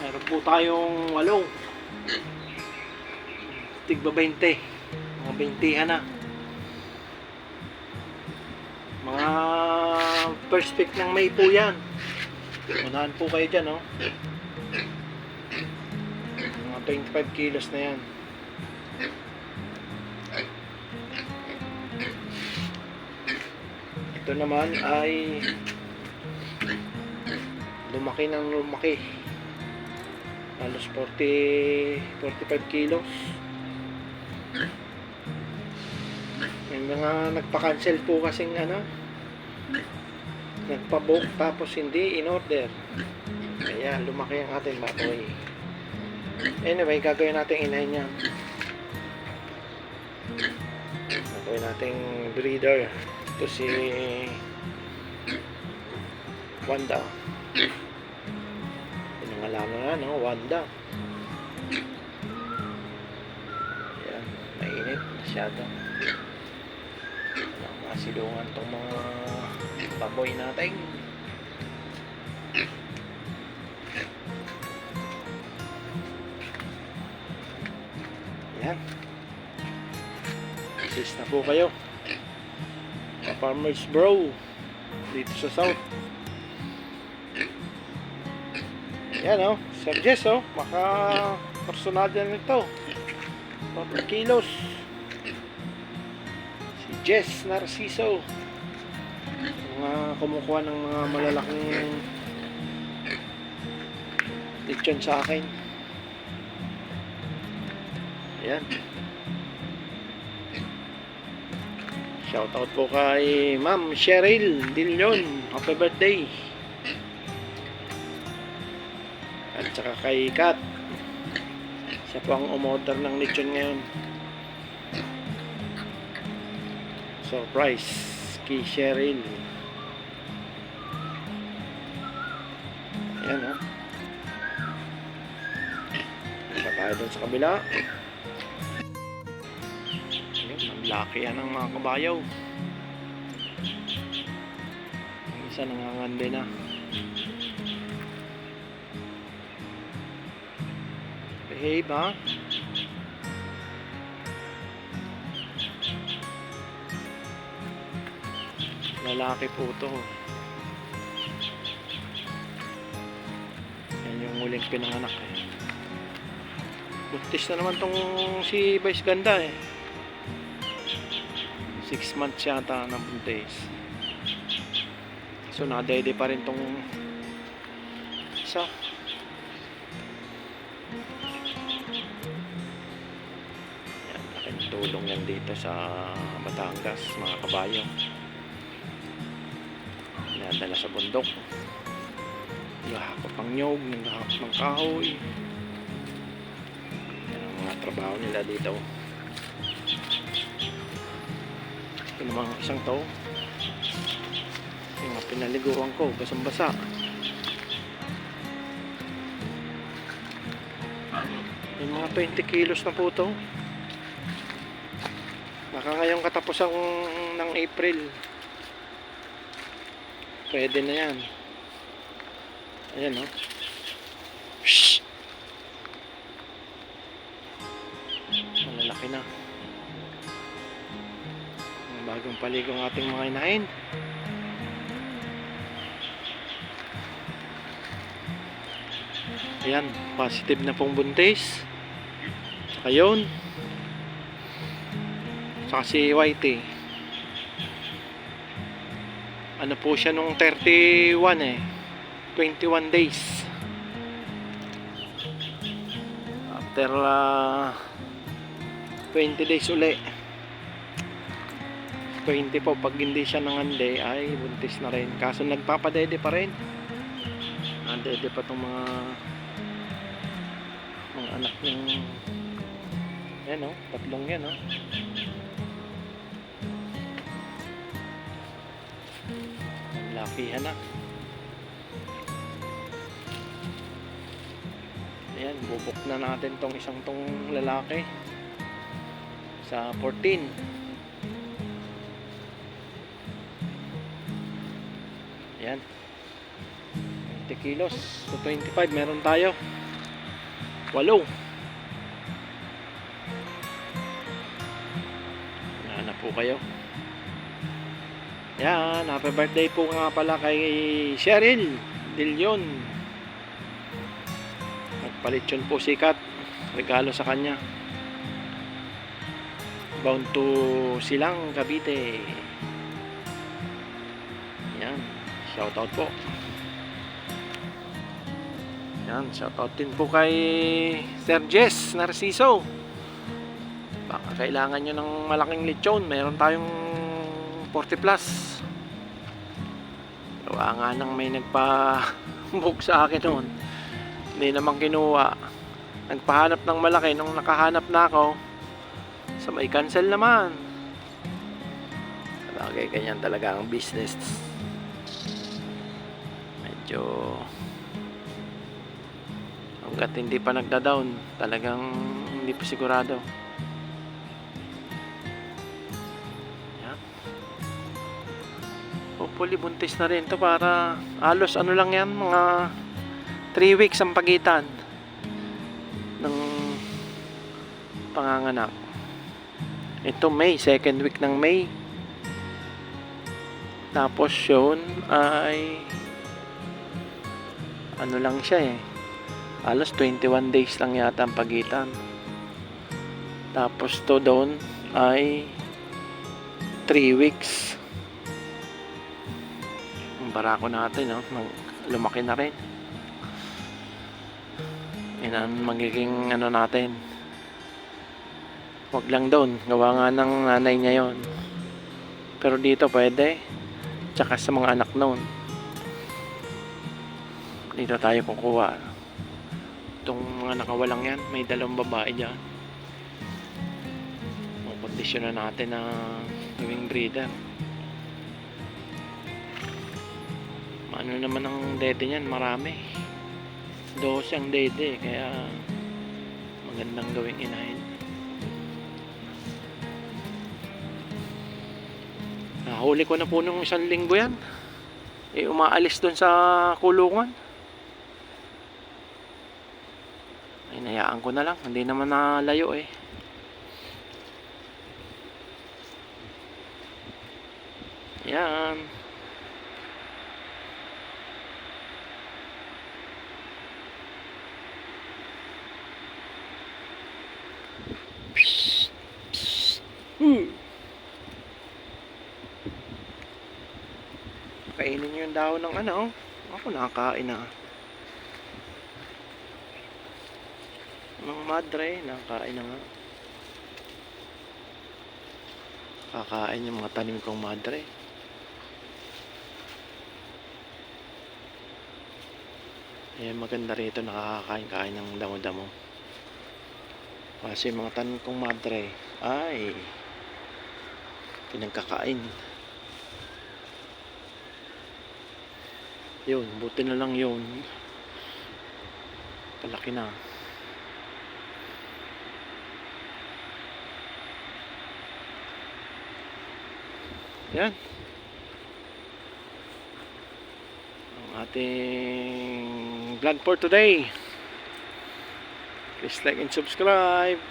Meron po tayong walo. Tigba 20. Mga 20 na. Mga first pick ng May po yan. Unahan po kayo dyan, oh. Mga 25 kilos na yan. Ito naman ay lumaki ng lumaki. Halos 40, 45 kilos. May mga nagpa-cancel po kasing ano, nagpa-book tapos hindi in order. Kaya lumaki ang ating baboy. Anyway, gagawin natin inahin niya. Gagawin nating breeder. Ito si Wanda. Pinangalaman na, no? Wanda. Ayan, mainit masyado. Walang masilungan tong mga baboy natin. Ayan. Assist na po kayo. Farmers Bro dito sa South. Yan oh, Sir Jess oh, maka personalya nito. 4 kilos. Si Jess Narciso. Mga kumukuha ng mga malalaking lechon sa akin. Ayan. Shoutout po kay Ma'am Cheryl Dillon. Happy birthday. At saka kay Kat. Siya po ang umorder ng lechon ngayon. Surprise kay Cheryl. Ayan o. Oh. Punta tayo dun sa kabila. Ayun, ang laki yan ng mga kabayaw. Ang isa nangangande na. Behave ha. Lalaki po to. Yan yung huling pinanganak eh. Buntis na naman tong si Vice Ganda eh. 6 months yata ng buntis. So nakadede pa rin tong isa. Tulong yan dito sa Batangas, mga kabayo. Dinadala sa bundok. Nahakot ng nyog, nahakot ng kahoy. Yan ang mga trabaho nila dito. Ito namang isang to. Yung mga pinaliguan ko, basang-basa. Yung mga 20 kilos na po to. Baka ngayong katapusan ng April. Pwede na yan. Ayan o. Oh. Shhh! Malalaki na. Ang bagong paligo ng ating mga inahin. Ayan, positive na pong buntis. Saka yun. Saka si Whitey. Ano po siya nung 31 eh. 21 days. After uh, 20 days uli. 20 po pag hindi siya nangande ay buntis na rin. Kaso nagpapadede pa rin. Nandede pa tong mga mga anak ng yan oh, tatlong yan oh. Lakihan na. Ayan, bubok na natin tong isang tong lalaki sa 14. Ayan. 20 kilos. So 25 meron tayo. Walo. Na po kayo. Yan, happy birthday po nga pala kay Cheryl Dilion. Nagpalit yun po sikat. Regalo sa kanya. Bound to Silang, Cavite. Yan. Shoutout po. Yan. Shoutout din po kay Sir Jess Narciso. Baka kailangan nyo ng malaking lechon. Meron tayong 40 plus. Gawa nga nang may nagpa-book sa akin noon. Hindi naman kinuha. Nagpahanap ng malaki. Nung nakahanap na ako, sa may cancel naman. Sabagay, ganyan talaga ang business. Medyo hanggat hindi pa nagda-down, talagang hindi pa sigurado. Hopefully buntis na rin to para halos ano lang yan, mga 3 weeks ang pagitan ng panganganak. Ito May, second week ng May. Tapos yun ay ano lang siya eh. Alos 21 days lang yata ang pagitan. Tapos to doon ay 3 weeks. Ang barako natin, no? Lumaki na rin. Yan ang magiging ano natin. Wag lang doon. Gawa nga ng nanay niya yon. Pero dito pwede. Tsaka sa mga anak noon. Dito tayo kukuha. Itong mga nakawalang yan. May dalawang babae dyan. Kondisyon na natin na gawing breeder. Ano naman ang dede niyan? Marami. 12 ang dede. Kaya magandang gawing inahin. Nahuli ko na po nung isang linggo yan. Eh, umaalis doon sa kulungan. Ay, nayaan ko na lang. Hindi naman nalayo eh. Yan. Hmm. Kainin yung daon ng ano. Ako nakakain na. Ng madre, nakakain na nga. Kakain yung mga tanim kong madre. Eh, maganda rito nakakakain-kain ng damo-damo. Kasi mga tanim kong madre, ay pinagkakain. Yun, buti na lang yun. Palaki na. Yan. Ang ating vlog for today. Please like and subscribe.